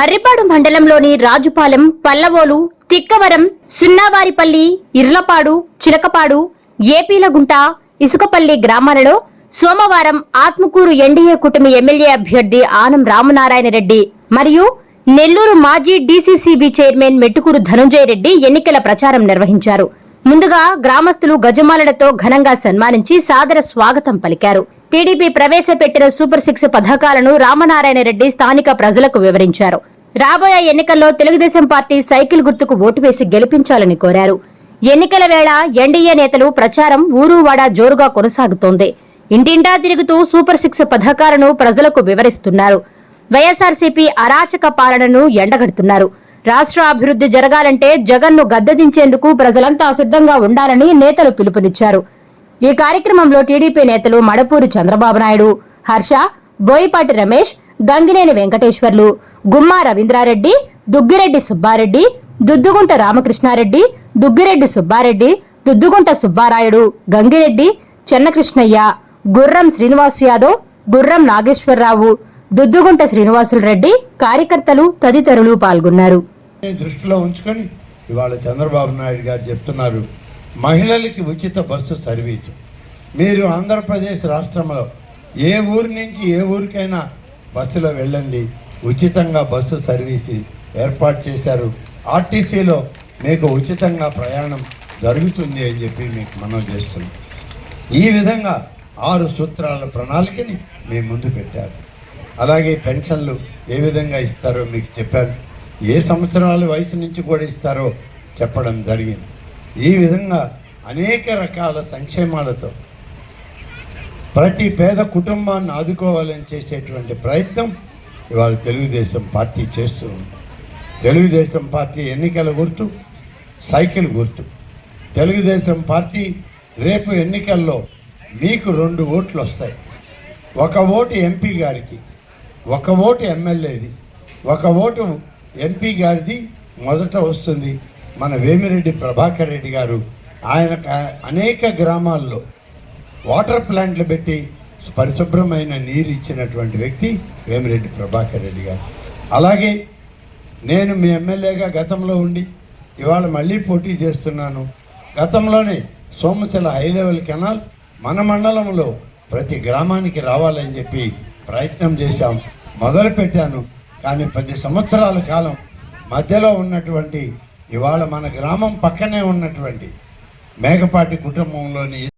మర్రిపాడు మండలంలోని రాజుపాలెం పల్లవోలు తిక్కవరం సున్నావారిపల్లి ఇర్లపాడు చిలకపాడు ఏపీలగుంట ఇసుకపల్లి గ్రామాలలో సోమవారం ఆత్మకూరు ఎన్డీఏ కూటమి ఎమ్మెల్యే అభ్యర్థి ఆనం రామనారాయణ రెడ్డి మరియు నెల్లూరు మాజీ డీసీసీబీ చైర్మన్ మెట్టుకూరు ధనుంజయ రెడ్డి ఎన్నికల ప్రచారం నిర్వహించారు. ముందుగా గ్రామస్తులు గజమాలలతో ఘనంగా సన్మానించి సాదర స్వాగతం పలికారు. టీడీపీ ప్రవేశపెట్టిన సూపర్ సిక్స్ పథకాలను రామనారాయణ రెడ్డి స్థానిక ప్రజలకు వివరించారు. రాబోయే ఎన్నికల్లో తెలుగుదేశం పార్టీ సైకిల్ గుర్తుకు ఓటు వేసి గెలిపించాలని కోరారు. ఎన్నికల వేళ ఎన్డీఏ నేతలు ప్రచారం ఊరువాడ జోరుగా కొనసాగుతోంది. ఇంటింటా తిరుగుతూ సూపర్ సిక్స్ పథకాలను ప్రజలకు వివరిస్తున్నారు. వైఎస్ఆర్సీపీ అరాచక పాలనను ఎండగడుతున్నారు. రాష్ట్ర అభివృద్ధి జరగాలంటే జగన్ను గద్దదించేందుకు ప్రజలంతా సిద్ధంగా ఉండాలని నేతలు పిలుపునిచ్చారు. ఈ కార్యక్రమంలో టీడీపీ నేతలు మడపూరి చంద్రబాబు నాయుడు హర్ష బోయిపాటి రమేష్ గంగినేని వెంకటేశ్వర్లు గుమ్మా రవీంద్రారెడ్డి దుగ్గిరెడ్డి సుబ్బారెడ్డి దుద్దుగుంట రామకృష్ణారెడ్డి దుగ్గిరెడ్డి సుబ్బారెడ్డి దుద్దుగుంట సుబ్బారాయుడు గంగిరెడ్డి చెన్నకృష్ణయ్య గుర్రం శ్రీనివాస్ యాదవ్ గుర్రం నాగేశ్వరరావు దుద్దుగుంట శ్రీనివాసులు రెడ్డి కార్యకర్తలు తదితరులు పాల్గొన్నారు. దృష్టిలో ఉంచుకొని ఇవాళ చంద్రబాబు నాయుడు గారు చెప్తున్నారు మహిళలకి ఉచిత బస్సు సర్వీసు. మీరు ఆంధ్రప్రదేశ్ రాష్ట్రంలో ఏ ఊరి నుంచి ఏ ఊరికైనా బస్సులో వెళ్ళండి. ఉచితంగా బస్సు సర్వీసు ఏర్పాటు చేశారు. ఆర్టీసీలో మీకు ఉచితంగా ప్రయాణం జరుగుతుంది అని చెప్పి మీకు మనం చేస్తున్నాం. ఈ విధంగా ఆరు సూత్రాల ప్రణాళికని మేము ముందు పెట్టారు. అలాగే పెన్షన్లు ఏ విధంగా ఇస్తారో మీకు చెప్పాను. ఏ సంవత్సరాల వయసు నుంచి కూడా ఇస్తారో చెప్పడం జరిగింది. ఈ విధంగా అనేక రకాల సంక్షేమాలతో ప్రతి పేద కుటుంబాన్ని ఆదుకోవాలని చేసేటువంటి ప్రయత్నం ఇవాళ తెలుగుదేశం పార్టీ చేస్తూ ఉంది. తెలుగుదేశం పార్టీ ఎన్నికల గుర్తు సైకిల్ గుర్తు. తెలుగుదేశం పార్టీ రేపు ఎన్నికల్లో మీకు రెండు ఓట్లు వస్తాయి. ఒక ఓటు ఎంపీ గారికి ఒక ఓటు ఎమ్మెల్యేది ఒక ఓటు ఎంపీ గారిది మొదట వస్తుంది మన వేమిరెడ్డి ప్రభాకర్ రెడ్డి గారు. ఆయన అనేక గ్రామాల్లో వాటర్ ప్లాంట్లు పెట్టి పరిశుభ్రమైన నీరు ఇచ్చినటువంటి వ్యక్తి వేమిరెడ్డి ప్రభాకర్ రెడ్డి గారు. అలాగే నేను మీ ఎమ్మెల్యేగా గతంలో ఉండి ఇవాళ మళ్ళీ పోటీ చేస్తున్నాను. గతంలోనే సోమశిల హై లెవెల్ కెనాల్ మన మండలంలో ప్రతి గ్రామానికి రావాలని చెప్పి ప్రయత్నం చేశాం. మొదలు పెట్టాను. కానీ పది సంవత్సరాల కాలం మధ్యలో ఉన్నటువంటి ఇవాళ మన గ్రామం పక్కనే ఉన్నటువంటి మేకపాటి కుటుంబంలోని